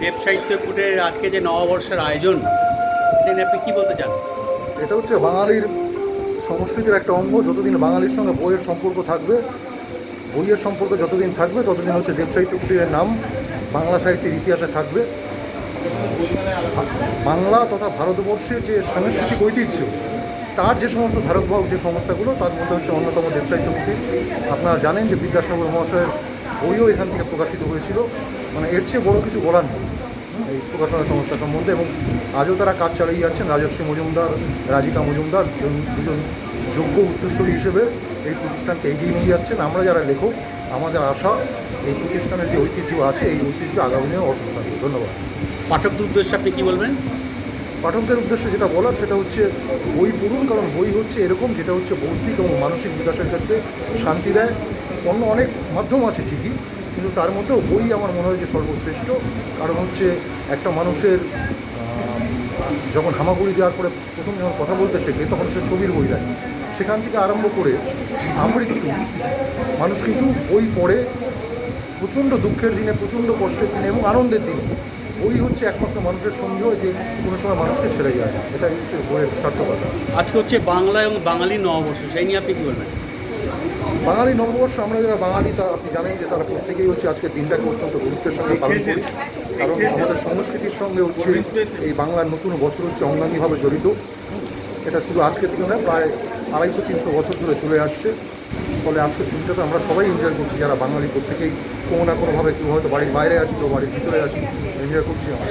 দেব সাহিত্যপুরের আজকে যে নববর্ষের আয়োজন, এটা আপনি কী বলতে চান? এটা হচ্ছে বাঙালির সংস্কৃতির একটা অঙ্গ। যতদিন বাঙালির সঙ্গে বইয়ের সম্পর্ক থাকবে, বইয়ের সম্পর্ক যতদিন থাকবে, ততদিন হচ্ছে দেবসাহিত্য কুটিরের নাম, বাংলা সাহিত্যের ইতিহাসে থাকবে। বাংলা তথা ভারতবর্ষের যে সাংস্কৃতিক ঐতিহ্য, তার যে সমস্ত ধারকবাহক যে সংস্থাগুলো, তার মধ্যে হচ্ছে অন্যতম দেবসাহিত্য কুটির আপনারা জানেন যে বিদ্যাসাগর মহাশয়ের বইও এখান থেকে প্রকাশিত হয়েছিল। মানে এর চেয়ে বড় কিছু বলার নেই। এই প্রকাশনা সংস্থা সম্বন্ধে এবং আজও তারা কাজ চালিয়ে যাচ্ছেন। রাজশ্রী মজুমদার রাজিকা মজুমদার দুজন- যোগ্য উত্তরসূরি হিসেবে এই প্রতিষ্ঠানকে এগিয়ে নিয়ে যাচ্ছেন। আমরা যারা লেখক আমাদের আশা এই প্রতিষ্ঠানের যে ঐতিহ্য আছে এই ঐতিহ্য আগামী দিনে অটুট থাকবে। ধন্যবাদ। পাঠকদের উদ্দেশ্যে আপনি কী বলবেন? পাঠকদের উদ্দেশ্যে যেটা বলার সেটা হচ্ছে বই পড়ুন কারণ বই হচ্ছে এরকম যেটা হচ্ছে বৌদ্ধিক এবং মানসিক বিকাশের ক্ষেত্রে শান্তি দেয়। অন্য অনেক মাধ্যম আছে ঠিকই, কিন্তু তার মধ্যেও বই আমার মনে হয় যে সর্বশ্রেষ্ঠ। কারণ হচ্ছে একটা মানুষের যখন হামাগুড়ি দেওয়ার পরে প্রথম যখন কথা বলতে শেখে, তখন সে ছবির বই দেয় সেখান থেকে আরম্ভ করে আমৃত্যু মানুষ কিন্তু বই পড়ে প্রচণ্ড দুঃখের দিনে, প্রচণ্ড কষ্টের দিনে এবং আনন্দের দিনে। বই হচ্ছে একমাত্র মানুষের সঙ্গেও যে কোনো সময় মানুষকে ছেড়ে যায়। এটাই হচ্ছে বইয়ের সার্থকতা। আজকে হচ্ছে বাংলা এবং বাঙালি নববর্ষ, সেই নিয়ে আপনি কী বলবেন? বাঙালি নববর্ষ আমরা যারা বাঙালি তারা আপনি জানেন যে তারা প্রত্যেকেই হচ্ছে আজকের দিনটাকে অত্যন্ত গুরুত্বের সঙ্গে পালন করি কারণ আমাদের সংস্কৃতির সঙ্গে হচ্ছে এই বাংলার নতুন বছর হচ্ছে অঙ্গাঙ্গিভাবে জড়িত। এটা শুধু আজকের দিনে নয় প্রায় আড়াইশো তিনশো বছর ধরে চলে আসছে। ফলে আজকের দিনটাতে আমরা সবাই এনজয় করছি যারা বাঙালি প্রত্যেকেই কোনো না কোনোভাবে কেউ হয়তো বাড়ির বাইরে আছি কেউ বাড়ির ভিতরে আছি এনজয় করছি আমরা।